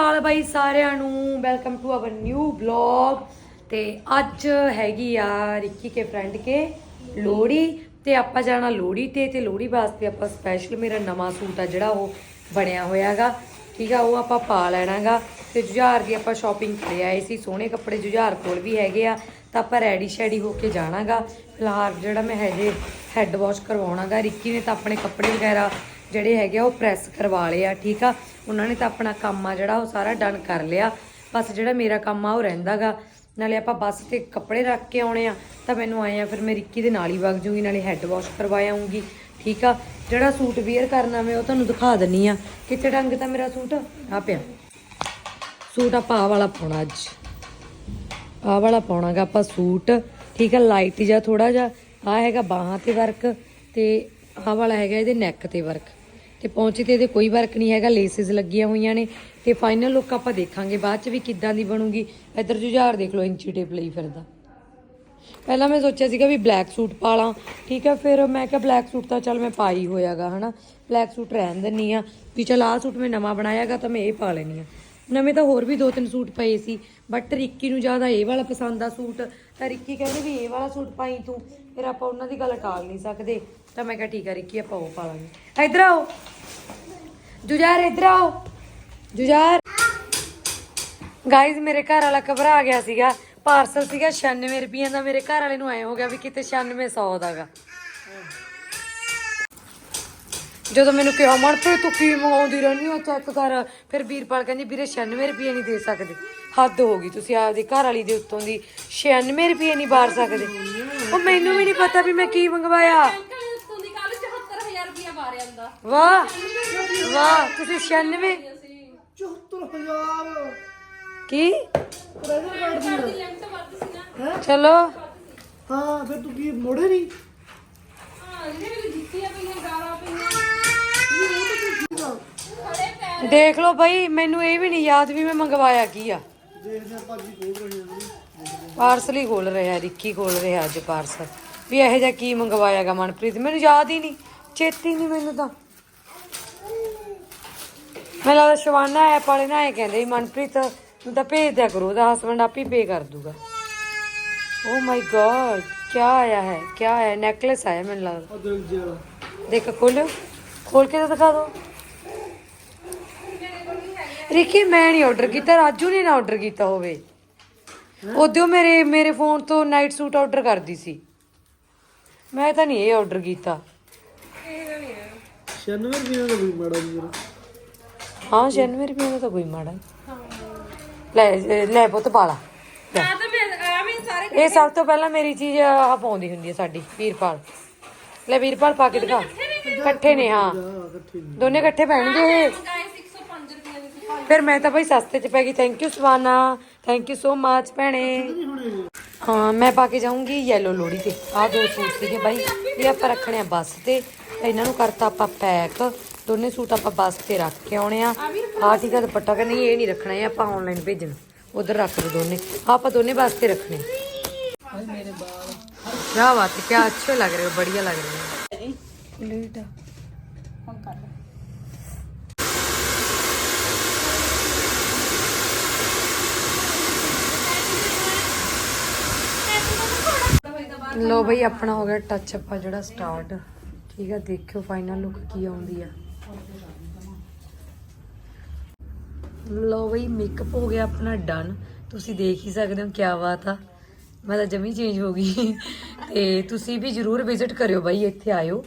ਅਕਾਲ ਬਾਈ ਸਾਰਿਆਂ ਨੂੰ। Welcome to our new blog ਤੇ ਅੱਜ ਹੈਗੀ ਆ ਰਿੱਕੀ ਕੇ ਫਰੈਂਡ ਕੇ ਲੋਹੜੀ। ਤੇ ਆਪਾਂ ਜਾਣਾ ਲੋਹੜੀ ਤੇ ਤੇ ਲੋਹੜੀ ਵਾਸਤੇ ਆਪਾਂ ਸਪੈਸ਼ਲ ਮੇਰਾ ਨਵਾਂ ਸੂਟ ਆ ਜਿਹੜਾ ਉਹ ਬਣਿਆ ਹੋਇਆਗਾ। ਠੀਕ ਆ, ਉਹ ਆਪਾਂ ਪਾ ਲੈਣਾਗਾ। ਤੇ ਜੁਝਾਰ ਦੀ ਆਪਾਂ ਸ਼ਾਪਿੰਗ ਕਰ ਆਏ ਸੀ। ਸੋਹਣੇ ਕੱਪੜੇ ਜੁਝਾਰ ਕੋਲ ਵੀ ਹੈਗੇ ਆ। ਤਾਂ ਆਪਾਂ ਰੈਡੀ ਸ਼ੈਡੀ ਹੋ ਕੇ ਜਾਣਾਗਾ। ਫਿਲਹਾਲ ਜਿਹੜਾ ਮੈਂ ਹਜੇ ਹੈੱਡ ਵਾਸ਼ ਕਰਵਾਉਣਾਗਾ ਰਿੱਕੀ ਨੇ ਤਾਂ ਆਪਣੇ ਕੱਪੜੇ ਵਗੈਰਾ ਜਿਹੜੇ ਹੈਗੇ ਆ, ਉਹ ਪ੍ਰੈਸ ਕਰਵਾ ਲਏ ਆ, ਠੀਕ ਆ? ਉਹਨਾਂ ਨੇ ਤਾਂ ਆਪਣਾ ਕੰਮ ਆ ਜਿਹੜਾ, ਉਹ ਸਾਰਾ ਡਨ ਕਰ ਲਿਆ। ਬਸ ਜਿਹੜਾ ਮੇਰਾ ਕੰਮ ਆ, ਉਹ ਰਹਿੰਦਾਗਾ ਨਾਲੇ ਆਪਾਂ ਬੱਸ ਤੇ ਕੱਪੜੇ ਰੱਖ ਕੇ ਆਉਣੇ ਆ, ਤਾਂ ਮੈਨੂੰ ਆਏ ਆ, ਫਿਰ ਮੈਂ ਰਿੱਕੀ ਦੇ ਨਾਲ ਹੀ ਵਗ ਜੂਗੀ, ਨਾਲੇ ਹੈੱਡ ਵਾਸ਼ ਕਰਵਾ ਆਉਂਗੀ ਠੀਕ ਆ? ਜਿਹੜਾ ਸੂਟ ਵੇਅਰ ਕਰਨਾ ਮੈਂ, ਉਹ ਤੁਹਾਨੂੰ ਦਿਖਾ ਦਿੰਨੀ ਆ। ਕਿੱਥੇ ਡੰਗ ਤਾਂ ਮੇਰਾ ਸੂਟ? ਆ ਪਿਆ। ਸੂਟ ਆਪਾਂ ਆਹ ਵਾਲਾ ਪਾਉਣਾ ਅੱਜ। ਆਹ ਵਾਲਾ ਪਾਉਣਾਗਾ ਆਪਾਂ ਸੂਟ। ਠੀਕ ਆ ਲਾਈਟ ਜਿਹਾ ਥੋੜਾ ਜਿਹਾ। ਆ ਹੈਗਾ ਬਾਹਾਂ ਤੇ ਵਰਕ ਤੇ ਆਹ ਵਾਲਾ ਹੈਗਾ ਇਹਦੇ ਨੈਕ ਤੇ ਵਰਕ ਤੇ ਪਹੁੰਚੇ ਤੇ ਇਹਦੇ ਕੋਈ ਵਰਕ ਨਹੀਂ ਹੈਗਾ ਲੇਸਿਸ ਲੱਗੀਆਂ ਹੋਈਆਂ ਨੇ ਤੇ ਫਾਈਨਲ ਲੁੱਕ ਆਪਾਂ ਦੇਖਾਂਗੇ ਬਾਅਦ ਚ ਵੀ ਕਿੱਦਾਂ ਦੀ ਬਣੂਗੀ। ਇੱਧਰ ਜੁਝਾਰ ਦੇਖ ਲਓ, ਇੰਚੀ ਟੇਪ ਲਈ ਫਿਰਦਾ। ਪਹਿਲਾਂ ਮੈਂ ਸੋਚਿਆ ਸੀਗਾ ਵੀ ਬਲੈਕ ਸੂਟ ਪਾ ਲਾਂ, ਠੀਕ ਹੈ, ਫਿਰ ਮੈਂ ਕਿਹਾ ਬਲੈਕ ਸੂਟ ਤਾਂ ਚੱਲ ਮੈਂ ਪਾ ਹੀ ਹੋਇਆਗਾ, ਹਨਾ। ਬਲੈਕ ਸੂਟ ਰਹਿਣ ਦਿੰਨੀ ਆ ਵੀ ਚਲ ਆਹ ਸੂਟ ਮੈਂ ਨਵਾਂ ਬਣਾਇਆਗਾ ਤਾਂ ਮੈਂ ਇਹ ਪਾ ਲੈਣੀ ਆ। ਨਵੇਂ ਤਾਂ ਹੋਰ ਵੀ ਦੋ ਤਿੰਨ ਸੂਟ ਪਏ ਸੀ ਬਟ ਰਿੱਕੀ ਨੂੰ ਜ਼ਿਆਦਾ ਇਹ ਵਾਲਾ ਪਸੰਦ ਆ ਸੂਟ, ਤਾਂ ਰਿੱਕੀ ਕਹਿੰਦੇ ਵੀ ਇਹ ਵਾਲਾ ਸੂਟ ਪਾਈ ਤੂੰ, ਫਿਰ ਆਪਾਂ ਉਹਨਾਂ ਦੀ ਗੱਲ ਟਾਲ ਨਹੀਂ ਸਕਦੇ। ਤਾਂ ਮੈਂ ਕਿਹਾ ਠੀਕ ਆ ਰਿੱਕੀ, ਆਪਾਂ ਉਹ ਪਾ ਲਾਂਗੇ। ਇੱਧਰ ਆਓ। ਜੁਜਾਰ ਇੱਧਰ ਆਓ। ਜੁਜਾਰ ਗਾਇਜ਼ ਮੇਰੇ ਘਰ ਵਾਲਾ ਘਬਰਾ ਗਿਆ ਸੀਗਾ। ਪਾਰਸਲ ਸੀਗਾ 96 ਰੁਪਈਆਂ ਦਾ। ਮੇਰੇ ਘਰ ਵਾਲੇ ਨੂੰ ਐ ਹੋ ਗਿਆ ਵੀ ਕਿਤੇ 9600 ਦਾਗਾ। ਜਦੋਂ ਮੈਨੂੰ ਕਿਹਾ ਮਨਪ੍ਰੀਤ ਤੂੰ ਕੀ ਮੰਗਾਉਂਦੀ ਰਹਿੰਦੀ ਹੋ? ਚੈੱਕ ਕਰ। ਫਿਰ ਵੀਰਪਾਲ ਕਹਿੰਦੀ, ਵੀਰੇ 96 ਰੁਪਈਆ ਨਹੀਂ ਦੇ ਸਕਦੇ। ਹੱਦ ਹੋ ਗਈ। ਤੁਸੀਂ ਆਪਦੀ ਘਰ ਵਾਲੀ ਦੇ ਉੱਤੋਂ ਦੀ 96 ਰੁਪਏ ਨਹੀਂ ਬਾਰ ਸਕਦੇ। ਉਹ ਮੈਨੂੰ ਵੀ ਨਹੀਂ ਪਤਾ ਵੀ ਮੈਂ ਕੀ ਮੰਗਵਾਇਆ ਤੁੰਦੀ ਕੱਲ 74000 ਰੁਪਇਆ ਬਾਰਿਆ ਹੁੰਦਾ ਵਾਹ ਵਾਹ ਤੁਸੀਂ 96 74000 ਕੀ? ਪ੍ਰੈਜ਼ਰ ਕਾਰਡ ਦੀ ਦੀ ਲਿਮਟ ਵੱਧ ਸੀ ਨਾ। ਚਲੋ। ਹਾਂ ਫਿਰ ਤੂੰ ਕੀ ਮੋੜੇ ਨਹੀਂ? ਹਾਂ ਜਿਹੜੇ ਮੇਰੇ ਜਿੱਤੀਆਂ ਪਈਆਂ ਗਾਲਾਂ ਪਈਆਂ। ਖੜੇ ਪੈਰ। ਦੇਖ ਲਓ ਭਾਈ ਮੈਨੂੰ ਇਹ ਵੀ ਨਹੀਂ ਯਾਦ ਵੀ ਮੈਂ ਮੰਗਵਾਇਆ ਕੀ ਆ। ਦੇਖਦੇ ਆ ਭਾਜੀ ਖੋਲ ਰਹੇ ਹਾਂ ਪਾਰਸਲ ਹੀ ਖੋਲ ਰਿਹਾ ਰਿੱਕੀ ਖੋਲ ਰਿਹਾ ਅੱਜ ਪਾਰਸਲ। ਵੀ ਇਹੋ ਜਿਹਾ ਕੀ ਮੰਗਵਾਇਆਗਾ ਮਨਪ੍ਰੀਤ? ਮੈਨੂੰ ਯਾਦ ਹੀ ਨਹੀਂ। ਚੇਤੀ ਨਹੀਂ ਮੈਨੂੰ ਤਾਂ। ਮੈਨੂੰ ਲੱਗਦਾ ਸ਼ਵਾਨਾ ਐਪ ਵਾਲੇ ਨਾ ਇਹ ਕਹਿੰਦੇ ਸੀ, ਮਨਪ੍ਰੀਤ ਨੂੰ ਤਾਂ ਭੇਜ ਦਿਆ ਕਰੋ ਉਹਦਾ ਹਸਬੰਡ ਆਪ ਹੀ ਪੇ ਕਰ ਦੂਗਾ। ਓ ਮਾਈ ਗॉड ਕੀ ਆਇਆ ਹੈ ਕੀ ਆਇਆ ਨੈਕਲੇਸ ਆਇਆ ਮੈਨੂੰ ਲੱਗਦਾ। ਉਹ ਦਿਲ ਜਿਹਾ। ਦੇਖ ਖੋਲ ਖੋਲ ਕੇ ਤਾਂ ਦਿਖਾ ਦੋ। ਰਿੱਕੀ ਮੈਂ ਨਹੀਂ ਆਰਡਰ ਕੀਤਾ ਰਾਜੂ ਨੇ ਨਾ ਆਰਡਰ ਕੀਤਾ ਹੋਵੇ। ਉਦੋਂ ਮੇਰੇ ਮੇਰੇ ਫੋਨ ਤੋਂ ਨਾਈਟ ਸੂਟ ਆਰਡਰ ਕਰਦੀ ਸੀ। ਮੈਂ ਤਾਂ ਨਹੀਂ ਇਹ ਆਰਡਰ ਕੀਤਾ। 96 ਰੁਪਏ ਦਾ ਵੀ ਮਾੜਾ ਨਹੀਂ ਹਾਂ। 96 ਰੁਪਏ ਦਾ ਤਾਂ ਕੋਈ ਮਾੜਾ ਨਹੀਂ। ਲੈ ਲੈ ਪੁੱਤ ਪਾਲਾ। ਲੈ। ਆ ਤਾਂ ਮੈਂ ਆ ਮੈਂ ਸਾਰੇ ਇਹ ਸਭ ਤੋਂ ਪਹਿਲਾਂ ਮੇਰੀ ਚੀਜ਼ ਆਹ ਪਾਉਂਦੀ ਹੁੰਦੀ ਹੈ ਸਾਡੀ ਵੀਰਪਾਲ। ਲੈ ਵੀਰਪਾਲ ਪਾ ਕੇ ਦਿਖਾ। ਇਕੱਠੇ ਨੇ ਹਾਂ। ਆ ਦੋਨੇ ਇਕੱਠੇ ਪੈਣਗੇ ਇਹ। ਗਾਇਸ 105 ਰੁਪਏ ਦੀ ਸੀ। ਫਿਰ ਮੈਂ ਤਾਂ ਭਾਈ ਸਸਤੇ ਚ ਪੈ ਗਈ। Thank you Swana thank you so much ਭੈਣੇ। ਹਾਂ ਮੈਂ ਪਾ ਕੇ ਜਾਊਂਗੀ yellow ਲੋੜੀ ਤੇ। ਆਹ ਦੋ ਸੂਟ ਸੀਗੇ ਬਾਈ। ਇਹ ਆਪਾਂ ਰੱਖਣੇ ਆ ਬੱਸ ਤੇ। ਇਹਨਾਂ ਨੂੰ ਕਰਤਾ ਆਪਾਂ ਪੈਕ। ਦੋਨੇ ਸੂਟ ਆਪਾਂ ਬਸ ਤੇ ਰੱਖ ਕੇ ਆਉਣੇ ਆ। ਆ ਠੀਕ ਆ ਦੁਪੱਟਾ ਕਿ ਨਹੀਂ ਇਹ ਨਹੀਂ ਰੱਖਣਾ ਇਹ ਆਪਾਂ ਆਨਲਾਈਨ ਭੇਜਣਾ। ਉਧਰ ਰੱਖ ਦੋ ਦੋਨੇ। ਆਪਾਂ ਦੋਨੇ ਬਸ ਤੇ ਰੱਖਣੇ। ਕਿਆ ਬਾਤ ਹੈ ਕਿਆ ਅੱਛੇ ਲੱਗ ਰਹੇ ਹੋ ਬੜੀਆ ਲੱਗ ਰਹੇ ਹੋ ਲੇਟ ਲੋ ਬਈ ਆਪਣਾ ਹੋ ਗਿਆ ਟੱਚ ਅਪ ਜਿਹੜਾ ਸਟਾਰਟ ਠੀਕ ਆ, ਦੇਖਿਓ ਫਾਈਨਲ ਲੁੱਕ ਕੀ ਆਉਂਦੀ ਆ। ਲੋ ਬਈ ਮੇਕਅਪ ਹੋ ਗਿਆ ਆਪਣਾ ਡਨ ਤੁਸੀਂ ਦੇਖ ਹੀ ਸਕਦੇ ਹੋ ਕੀ ਬਾਤ ਆ। ਮੈਂ ਤਾਂ ਜਮੀ ਚੇਂਜ ਹੋ ਗਈ। ਤੇ ਤੁਸੀਂ ਵੀ ਜਰੂਰ ਵਿਜ਼ਿਟ ਕਰਿਓ ਬਾਈ, ਇੱਥੇ ਆਇਓ।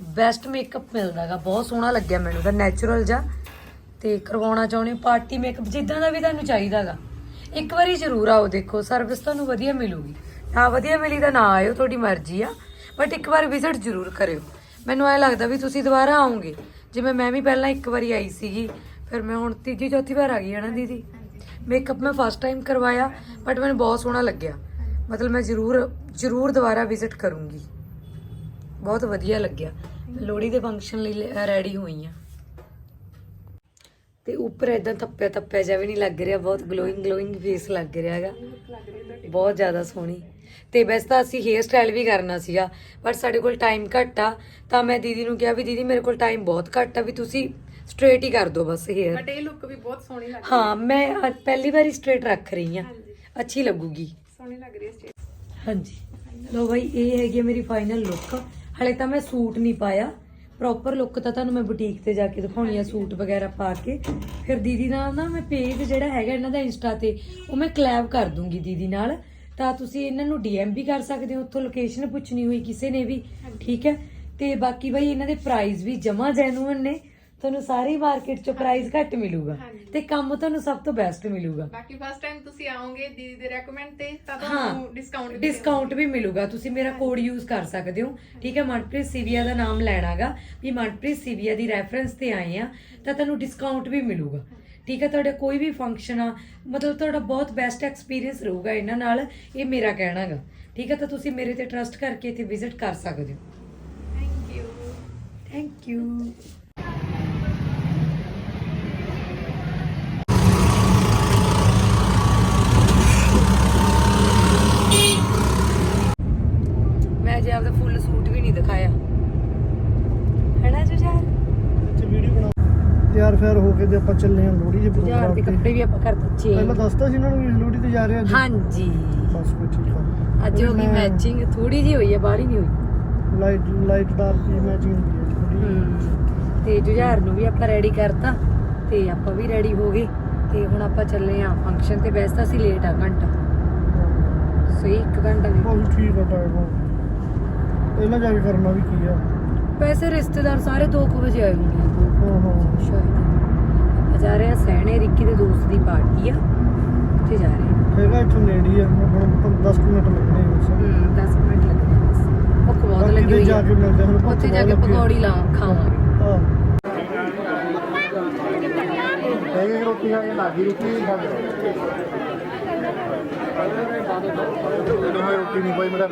ਬੈਸਟ ਮੇਕਅਪ ਮਿਲਦਾਗਾ। ਬਹੁਤ ਸੋਹਣਾ ਲੱਗਿਆ ਮੈਨੂੰ ਤਾਂ ਨੈਚੁਰਲ ਜਿਹਾ। ਤੇ ਕਰਵਾਉਣਾ ਚਾਹੁੰਦੇ ਪਾਰਟੀ ਮੇਕਅਪ ਜਿੱਦਾਂ ਦਾ ਵੀ ਤੁਹਾਨੂੰ ਚਾਹੀਦਾਗਾ। ਇੱਕ ਵਾਰੀ ਜ਼ਰੂਰ ਆਓ, ਦੇਖੋ ਸਰਵਿਸ ਤੁਹਾਨੂੰ ਵਧੀਆ ਮਿਲੂਗੀ। ਨਾ ਵਧੀਆ ਮਿਲੀ ਤਾਂ ਨਾ ਆਇਓ, ਤੁਹਾਡੀ ਮਰਜ਼ੀ ਆ। ਬਟ ਇੱਕ ਵਾਰ ਵਿਜ਼ਿਟ ਜ਼ਰੂਰ ਕਰਿਓ। ਮੈਨੂੰ ਐ ਲੱਗਦਾ ਵੀ ਤੁਸੀਂ ਦੁਬਾਰਾ ਆਉਂਗੇ। ਜਿਵੇਂ ਮੈਂ ਵੀ ਪਹਿਲਾਂ ਇੱਕ ਵਾਰੀ ਆਈ ਸੀਗੀ, ਫਿਰ ਮੈਂ ਹੁਣ ਤੀਜੀ, ਚੌਥੀ ਵਾਰ ਆ ਗਈ ਹੈ ਨਾ ਦੀਦੀ। ਮੇਕਅਪ ਮੈਂ ਫਸਟ ਟਾਈਮ ਕਰਵਾਇਆ ਬਟ ਮੈਨੂੰ ਬਹੁਤ ਸੋਹਣਾ ਲੱਗਿਆ। ਮਤਲਬ ਮੈਂ ਜ਼ਰੂਰ ਜ਼ਰੂਰ ਦੁਬਾਰਾ ਵਿਜ਼ਿਟ ਕਰੂੰਗੀ। ਬਹੁਤ ਵਧੀਆ ਲੱਗਿਆ। ਲੋਹੜੀ ਦੇ ਫੰਕਸ਼ਨ ਲਈ ਰੈਡੀ ਹੋਈ ਆ ਤੇ ਉੱਪਰ ਇਦਾਂ ਤੱਪਿਆ ਤੱਪਿਆ ਜਿਹਾ ਵੀ ਨਹੀਂ ਲੱਗ ਰਿਹਾ ਬਹੁਤ ਗਲੋਇੰਗ ਗਲੋਇੰਗ ਫੇਸ ਲੱਗ ਰਿਹਾ ਹੈਗਾ। ਬਹੁਤ ਜ਼ਿਆਦਾ ਸੋਹਣੀ। ਤੇ ਵੈਸੇ ਤਾਂ ਅਸੀਂ ਹੇਅਰ ਸਟਾਈਲ ਵੀ ਕਰਨਾ ਸੀਗਾ ਪਰ ਸਾਡੇ ਕੋਲ ਟਾਈਮ ਘੱਟ ਆ। ਤਾਂ ਮੈਂ ਦੀਦੀ ਨੂੰ ਕਿਹਾ ਵੀ ਦੀਦੀ ਮੇਰੇ ਕੋਲ ਟਾਈਮ ਬਹੁਤ ਘੱਟ ਆ ਵੀ ਤੁਸੀਂ ਸਟ੍ਰੇਟ ਹੀ ਕਰ ਦਿਓ ਬਸ ਹੇਅਰ ਬਟ ਇਹ ਲੁੱਕ ਵੀ ਬਹੁਤ ਸੋਹਣੀ ਲੱਗ ਹਾਂ ਮੈਂ ਪਹਿਲੀ ਵਾਰੀ ਸਟ੍ਰੇਟ ਰੱਖ ਰਹੀ ਹਾਂ। ਅੱਛੀ ਲੱਗੂਗੀ। ਸੋਹਣੀ ਲੱਗ ਰਹੀ ਹੈ ਸਟੇਜ ਹਾਂਜੀ। ਲੋ ਬਾਈ ਇਹ ਹੈਗੀ ਮੇਰੀ ਫਾਈਨਲ ਲੁੱਕ ਹਲੇ ਤਾਂ ਮੈਂ ਸੂਟ ਨਹੀਂ ਪਾਇਆ। ਪ੍ਰੋਪਰ ਲੁੱਕ ਤਾਂ ਤੁਹਾਨੂੰ ਮੈਂ ਬੁਟੀਕ ਤੇ ਜਾ ਕੇ ਦਿਖਾਉਣੀ ਆ ਸੂਟ ਵਗੈਰਾ ਪਾ ਕੇ। ਫਿਰ ਦੀਦੀ ਨਾਲ ਨਾ ਮੈਂ ਪੇਜ ਜਿਹੜਾ ਹੈਗਾ ਇਹਨਾਂ ਦਾ ਇੰਸਟਾ ਤੇ ਉਹ ਮੈਂ ਕਲੈਬ ਕਰ ਦੂੰਗੀ ਦੀਦੀ ਨਾਲ। ਤਾਂ ਤੁਸੀਂ ਇਹਨਾਂ ਨੂੰ ਡੀਐਮ ਵੀ ਕਰ ਸਕਦੇ ਹੋ ਉੱਥੋਂ ਲੋਕੇਸ਼ਨ ਪੁੱਛਣੀ ਹੋਈ ਕਿਸੇ ਨੇ ਵੀ ਠੀਕ ਹੈ? ਤੇ ਬਾਕੀ ਬਾਈ ਇਹਨਾਂ ਦੇ ਪ੍ਰਾਈਸ ਵੀ ਜਮਾ ਜੈਨੂਅਨ ਨੇ। ਤੁਹਾਨੂੰ ਸਾਰੀ ਮਾਰਕੀਟ 'ਚ ਪ੍ਰਾਈਸ ਘੱਟ ਮਿਲੂਗਾ ਤੇ ਕੰਮ ਤੁਹਾਨੂੰ ਸਭ ਤੋਂ ਬੈਸਟ ਮਿਲੂਗਾ। ਬਾਕੀ ਫਸਟ ਟਾਈਮ ਤੁਸੀਂ ਆਓਗੇ ਦੀਦੀ ਦੇ ਰეკਮੈਂਡ ਤੇ ਤਾਂ ਤੁਹਾਨੂੰ ਡਿਸਕਾਊਂਟ ਵੀ ਡਿਸਕਾਊਂਟ ਵੀ ਮਿਲੂਗਾ। ਤੁਸੀਂ ਮੇਰਾ ਕੋਡ ਯੂਜ਼ ਕਰ ਸਕਦੇ ਹੋ। ਠੀਕ ਹੈ ਮਨਪ੍ਰੀਤ ਸੀਵੀਆ ਦਾ ਨਾਮ ਲੈਣਾਗਾ। ਵੀ ਮਨਪ੍ਰੀਤ ਸੀਵੀਆ ਦੀ ਰੈਫਰੈਂਸ ਤੇ ਆਏ ਆ ਤਾਂ ਤੁਹਾਨੂੰ ਡਿਸਕਾਊਂਟ ਵੀ ਮਿਲੂਗਾ। ਠੀਕ ਹੈ ਤੁਹਾਡਾ ਕੋਈ ਵੀ ਫੰਕਸ਼ਨ ਆ ਮਤਲਬ ਤੁਹਾਡਾ ਬਹੁਤ ਬੈਸਟ ਐਕਸਪੀਰੀਅੰਸ ਰਹੂਗਾ ਇਹਨਾਂ ਨਾਲ ਇਹ ਮੇਰਾ ਕਹਿਣਾਗਾ। ਠੀਕ ਹੈ ਤਾਂ ਤੁਸੀਂ ਮੇਰੇ ਤੇ ਟਰਸਟ ਕਰਕੇ ਇੱਥੇ ਵਿਜ਼ਿਟ ਕਰ ਸਕਦੇ ਹੋ। ਥੈਂਕ ਯੂ ਥੈਂਕ ਯੂ ਮੈਂ ਜੇ ਆਪਦਾ ਫੁੱਲ ਸੂਟ ਵੀ ਨਹੀਂ ਦਿਖਾਇਆ। ਹੈਨਾ ਜੁਝਾਰ? ਇੱਥੇ ਵੀਡੀਓ ਬਣਾ। ਤਿਆਰ ਫੈਰ ਹੋ ਕੇ ਤੇ ਆਪਾਂ ਚੱਲੇ ਹਾਂ ਲੋਹੜੀ ਦੇ ਪ੍ਰੋਗਰਾਮ ਤੇ। ਕੱਪੜੇ ਵੀ ਆਪਾਂ ਕਰ ਦਿੱਤੇ ਪਹਿਲਾਂ ਦੱਸਤਾ ਸੀ ਇਹਨਾਂ ਨੂੰ ਵੀ ਲੋਹੜੀ ਤੇ ਜਾ ਰਹੇ ਅੱਜ। ਹਾਂਜੀ। ਬਸ ਕੋਈ ਠੀਕ ਆ। ਅੱਜ ਹੋ ਗਈ ਮੈਚਿੰਗ ਥੋੜੀ ਜੀ ਹੋਈ ਹੈ ਬਾਹਲੀ ਨਹੀਂ ਹੋਈ। ਲਾਈਟ ਲਾਈਟ ਡਾਰਕ ਦੀ ਮੈਚਿੰਗ ਹੁੰਦੀ ਹੈ। ਥੋੜੀ ਤੇ ਜੁਝਾਰ ਨੂੰ ਵੀ ਆਪਾਂ ਰੈਡੀ ਕਰਤਾ ਤੇ ਆਪਾਂ ਵੀ ਰੈਡੀ ਹੋ ਗਏ। ਤੇ ਹੁਣ ਆਪਾਂ ਚੱਲੇ ਆ ਫੰਕਸ਼ਨ ਤੇ ਵੈਸੇ ਤਾਂ ਅਸੀਂ ਲੇਟ ਆ ਘੰਟਾ। ਸਹੀ 1 ਘੰਟਾ ਵੀ ਵੀ ਠੀਕ ਆ ਟਾਈਮ ਇਹਨਾਂ ਜਾ ਕੇ ਕਰਨਾ ਵੀ ਕੀ ਆ? ਵੈਸੇ ਰਿਸ਼ਤੇਦਾਰ ਸਾਰੇ 2 ਵਜੇ ਆਏ ਹੋਣਗੇ ਹਾਂ ਹਾਂ। ਸ਼ਾਇਦ ਆਪਾਂ ਜਾ ਰਹੇ ਆ ਸਹਿਣੇ ਰਿੱਕੀ ਦੇ ਦੋਸਤ ਦੀ ਪਾਰਟੀ ਆ। ਉੱਥੇ ਜਾ ਰਹੇ ਆ। ਹੈਗਾ ਇੱਥੋਂ ਨੇੜੇ ਹੀ ਆ ਹੁਣ 10 ਮਿੰਟ ਲੱਗਣੇ ਆ ਬਸ। ਹਮ 10 ਮਿੰਟ ਲੱਗਣੇ ਆ ਬਸ। ਭੁੱਖ ਬਹੁਤ ਲੱਗੀ ਹੋਈ ਜਾ ਆ ਕੇ ਮਿਲਦੇ ਹਾਂ, ਹੁਣ ਭੁੱਖ ਉੱਥੇ ਜਾ ਕੇ ਆ। ਪਕੌੜੀ ਲਾ ਖਾਵਾਂਗੇ। ਹਾਂ। ਹੈਗੇ ਰੋਟੀਆਂ ਇਹ ਲਾਗੀ ਰੋਟੀ ਖਾ ਲਓ। ਰੋਟੀ ਨਹੀਂ ਕੋਈ ਮੇਰਾ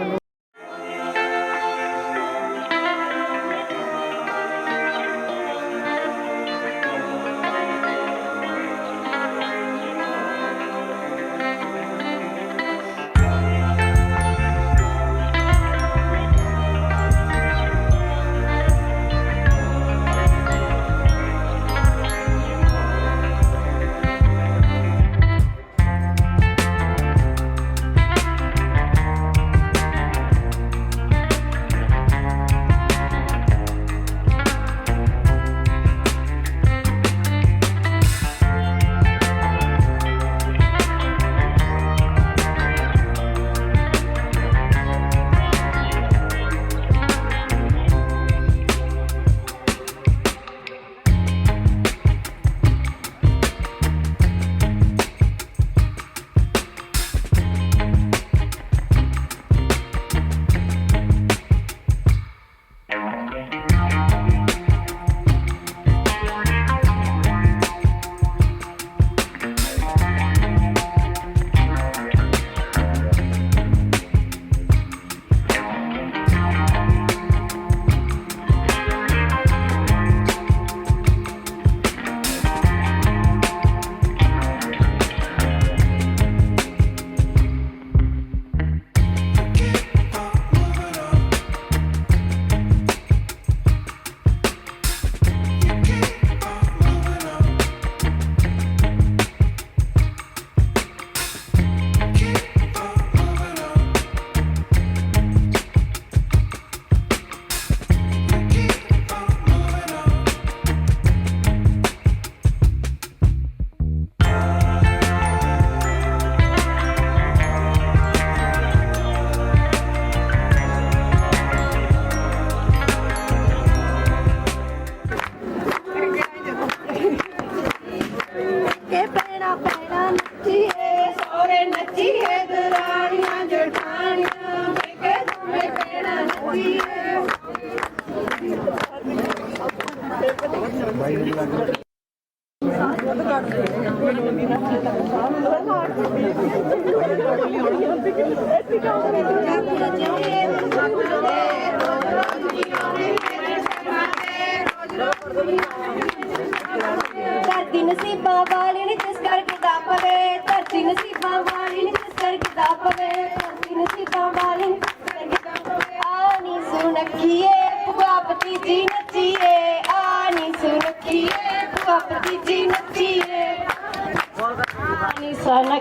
എത്തിക്കാൻ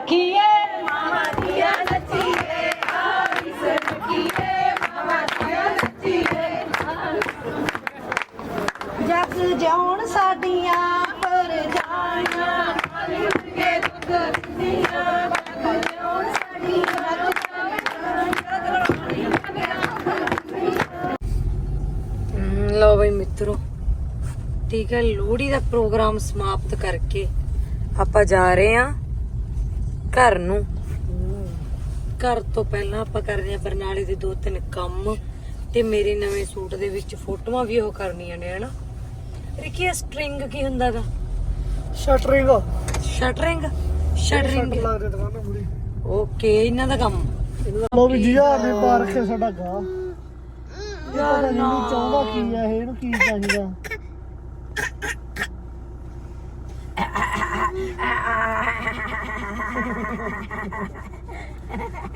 ਆਨੀ ਸਨਖੀਏ ਦੀਆਂ ਨੱਚੀਏ ਆਨੀ ਸਨਖੀਏ ਮਾਮਾ ਦੀਆਂ ਨੱਚੀਏ ਜਗ ਜਾਉਣ ਸਾਡੀਆਂ ਪਰ ਜਾਣੀਆਂ। ਨਾਲੇ ਕੇ ਦੁੱਧ ਦੀਆਂ ਜਗ ਜਾਉਣ ਸਾਡੀਆਂ ਲਓ ਬਈ ਮਿੱਤਰੋ, ਠੀਕ ਹੈ, ਲੋਹੜੀ ਦਾ ਪ੍ਰੋਗਰਾਮ ਸਮਾਪਤ ਕਰਕੇ ਆਪਾਂ ਜਾ ਰਹੇ ਹਾਂ। ਘਰ ਨੂੰ। ਘਰ ਤੋਂ ਪਹਿਲਾਂ ਆਪਾਂ ਕਰਦੇ ਹਾਂ ਬਰਨਾਲੇ ਦੇ ਦੋ ਤਿੰਨ ਕੰਮ ਤੇ ਮੇਰੇ ਨਵੇਂ ਸੂਟ ਦੇ ਵਿੱਚ ਫੋਟੋਆਂ ਵੀ ਉਹ ਕਰਨੀਆਂ ਨੇ ਹਨਾ? ਰਿਕੀ ਸਟ੍ਰਿੰਗ ਕੀ ਹੁੰਦਾ ਦਾ ਸ਼ਟਰਿੰਗ ਸ਼ਟਰਿੰਗ ਸ਼ਟਰਿੰਗ ਲੱਗਦੇ ਦੁਕਾਨਾਂ ਪੂਰੀ। ਓਕੇ ਇਹਨਾਂ ਦਾ ਕੰਮ। ਲੋ ਵੀ ਜੀ ਆ ਨੇ ਪਾ ਰੱਖਿਆ ਸਾਡਾ ਗਾ। ਯਾਰ ਨਹੀਂ ਚਾਹੁੰਦਾ ਕੀ ਆ ਇਹ ਇਹਨੂੰ ਕੀ ਚਾਹੀਦਾ?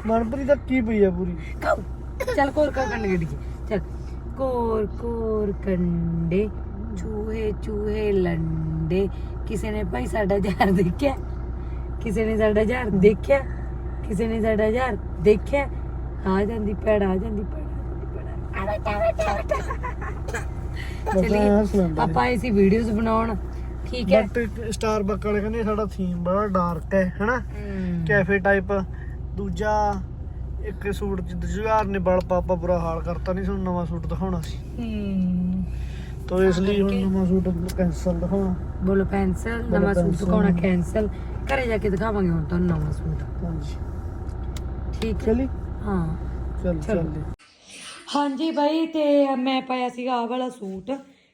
ਮਨਪ੍ਰੀਤ ਦਾ ਕੀ ਪਈ ਆ ਪੂਰੀ? ਚੱਲ ਕੋਰ ਕੋਰ ਕੰਡੇ ਗੱਡੀ ਚੱਲ। ਕੋਰ ਕੋਰ ਕੰਡੇ ਚੂਹੇ ਚੂਹੇ ਲੰਡੇ। ਕਿਸੇ ਨੇ ਭਾਈ ਸਾਡਾ ਯਾਰ ਦੇਖਿਆ ਕਿਸੇ ਨੇ ਸਾਡਾ ਯਾਰ ਦੇਖਿਆ ਕਿਸੇ ਨੇ ਸਾਡਾ ਯਾਰ ਦੇਖਿਆ। ਆ ਜਾਂਦੀ ਪੈੜ ਆ ਜਾਂਦੀ ਪੈੜ ਆ ਜਾਂਦੀ ਪੈੜ ਚਲੀਏ। ਹੱਸਣਾ ਆਪਾਂ ਐਸੀ ਵੀਡੀਓਜ਼ ਬਣਾਉਣ। ਠੀਕ ਹੈ। ਬਟ ਸਟਾਰਬਕ ਵਾਲੇ ਕਹਿੰਦੇ ਸਾਡਾ ਥੀਮ ਬੜਾ ਡਾਰਕ ਹੈ ਹਨਾ? ਕੈਫੇ ਟਾਈਪ ਦੂਜਾ ਇੱਕ ਸੂਟ ਚ ਜੁਗਾਰ ਨੇ ਬਲ ਪਾਪਾ ਬੁਰਾ ਹਾਲ ਕਰਤਾ ਨਹੀਂ ਸਾਨੂੰ ਨਵਾਂ ਸੂਟ ਦਿਖਾਉਣਾ ਸੀ। ਹਮ, ਤੋ ਇਸ ਲਈ ਹੁਣ ਨਵਾਂ ਸੂਟ ਕੈਂਸਲ ਦਿਖਾਉਣਾ। ਬੋਲੋ ਪੈਨਸਲ ਨਵਾਂ ਸੂਟ। ਦਿਖਾਉਣਾ ਕੈਂਸਲ ਘਰੇ ਜਾ ਕੇ ਦਿਖਾਵਾਂਗੇ ਹੁਣ ਤੁਹਾਨੂੰ ਨਵਾਂ ਸੂਟ। ਹਾਂਜੀ। ਠੀਕ ਹੈ। ਚਲੀ? ਹਾਂ। ਚੱਲ। ਚਲੋ। ਹਾਂਜੀ ਬਾਈ ਤੇ ਮੈਂ ਪਾਇਆ ਸੀਗਾ ਆਹ ਵਾਲਾ ਸੂਟ।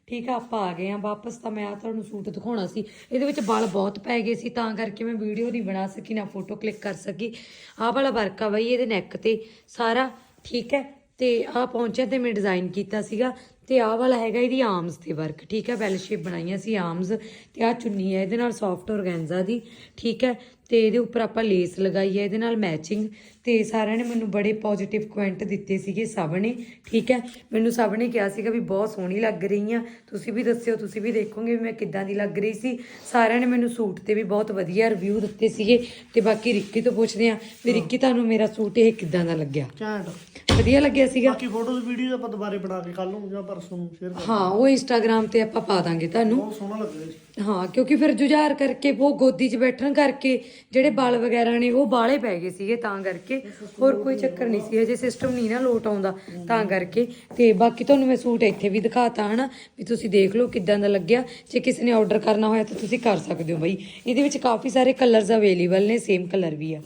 ਠੀਕ ਆ, ਆਪਾਂ ਆ ਗਏ ਆ ਵਾਪਸ, ਤਾਂ ਮੈਂ ਆ ਤੁਹਾਨੂੰ ਸੂਟ ਦਿਖਾਉਣਾ ਸੀ। ਇਹਦੇ ਵਿੱਚ ਵਾਲ ਬਹੁਤ ਪੈ ਗਏ ਸੀ, ਤਾਂ ਕਰਕੇ ਮੈਂ ਵੀਡੀਓ ਨਹੀਂ ਬਣਾ ਸਕੀ, ਨਾ ਫੋਟੋ ਕਲਿੱਕ ਕਰ ਸਕੀ। ਆਹ ਵਾਲਾ ਵਰਕ ਆ ਬਾਈ ਇਹਦੇ ਨੈਕ ਤੇ, ਸਾਰਾ ਠੀਕ ਹੈ। ਤੇ ਆਹ ਪਹੁੰਚਿਆ ਤੇ ਮੈਂ ਡਿਜ਼ਾਈਨ ਕੀਤਾ ਸੀਗਾ, ਤੇ ਆਹ ਵਾਲਾ ਹੈਗਾ ਇਹਦੀ ਆਰਮਸ ਤੇ ਵਰਕ ਠੀਕ ਹੈ। ਬੈਲ ਸ਼ੇਪ ਬਣਾਈਆਂ ਸੀ ਆਰਮਸ ਤੇ ਆਹ ਚੁੰਨੀ ਹੈ ਇਹਦੇ ਨਾਲ ਸੌਫਟ ਔਰਗੈਂਜ਼ਾ ਦੀ, ਠੀਕ ਹੈ। ਤੇ ਇਹਦੇ ਉੱਪਰ ਆਪਾਂ ਲੇਸ ਲਗਾਈ ਹੈ ਇਹਦੇ ਨਾਲ ਮੈਚਿੰਗ ਤੇ ਸਾਰਿਆਂ ਨੇ ਮੈਨੂੰ ਬੜੇ ਪੋਜ਼ਿਟਿਵ ਕਮੈਂਟ ਦਿੱਤੇ ਸੀਗੇ ਸਭ ਨੇ ਠੀਕ ਹੈ? ਮੈਨੂੰ ਸਭ ਨੇ ਕਿਹਾ ਸੀਗਾ ਵੀ ਬਹੁਤ ਸੋਹਣੀ ਲੱਗ ਰਹੀ ਆ। ਤੁਸੀਂ ਵੀ ਦੱਸਿਓ ਤੁਸੀਂ ਵੀ ਦੇਖੋਗੇ ਵੀ ਮੈਂ ਕਿੱਦਾਂ ਦੀ ਲੱਗ ਰਹੀ ਸੀ। ਸਾਰਿਆਂ ਨੇ ਮੈਨੂੰ ਸੂਟ ਤੇ ਵੀ ਬਹੁਤ ਵਧੀਆ ਰਿਵਿਊ ਦਿੱਤੇ ਸੀਗੇ। ਤੇ ਬਾਕੀ ਰਿੱਕੀ ਤੋਂ ਪੁੱਛਦੇ ਆ ਵੀ ਰਿੱਕੀ ਤੁਹਾਨੂੰ ਮੇਰਾ ਸੂਟ ਇਹ ਕਿੱਦਾਂ ਦਾ ਲੱਗਿਆ? ਘੈਂਟ ਵਧੀਆ ਲੱਗਿਆ ਸੀਗਾ? ਬਾਕੀ ਫੋਟੋਜ਼ ਵੀਡੀਓ ਆਪਾਂ ਦੁਬਾਰੇ ਬਣਾ ਕੇ ਕੱਲ ਨੂੰ ਜਾਂ ਪਰਸੋਂ ਸ਼ੇਅਰ ਕਰ ਹਾਂ ਉਹ ਇੰਸਟਾਗ੍ਰam ਤੇ ਆਪਾਂ ਪਾ ਦਾਂਗੇ ਤੁਹਾਨੂੰ। ਬਹੁਤ ਸੋਹਣਾ ਲੱਗਿਆ ਜੀ ਹਾਂ, ਕਿਉਂਕਿ ਫਿਰ ਜੁਝਾਰ ਕਰਕੇ, ਉਹ ਗੋਦੀ 'ਚ ਬੈਠਣ ਕਰਕੇ, ਜਿਹੜੇ ਬਲ ਵਗੈਰਾ ਨੇ, ਉਹ ਬਾਲੇ ਪੈ ਗਏ ਸੀਗੇ ਤਾਂ ਕਰਕੇ। ਹੋਰ ਕੋਈ ਚੱਕਰ ਨਹੀਂ ਸੀ, ਹਜੇ ਸਿਸਟਮ ਨਹੀਂ ਨਾ ਲੋਟ ਆਉਂਦਾ ਤਾਂ ਕਰਕੇ। ਤੇ ਬਾਕੀ ਤੁਹਾਨੂੰ ਮੈਂ ਸੂਟ ਇੱਥੇ ਵੀ ਦਿਖਾਤਾ, ਹਨਾ, ਵੀ ਤੁਸੀਂ ਦੇਖ ਲਓ ਕਿੱਦਾਂ ਦਾ ਲੱਗਿਆ। ਜੇ ਕਿਸੇ ਨੇ ਆਰਡਰ ਕਰਨਾ ਹੋਇਆ ਤਾਂ ਤੁਸੀਂ ਕਰ ਸਕਦੇ ਹੋ ਬਈ। ਇਹਦੇ ਵਿੱਚ ਕਾਫੀ ਸਾਰੇ ਕਲਰਸ ਅਵੇਲੇਬਲ ਨੇ ਸੇਮ ਕਲਰ ਵੀ ਆ।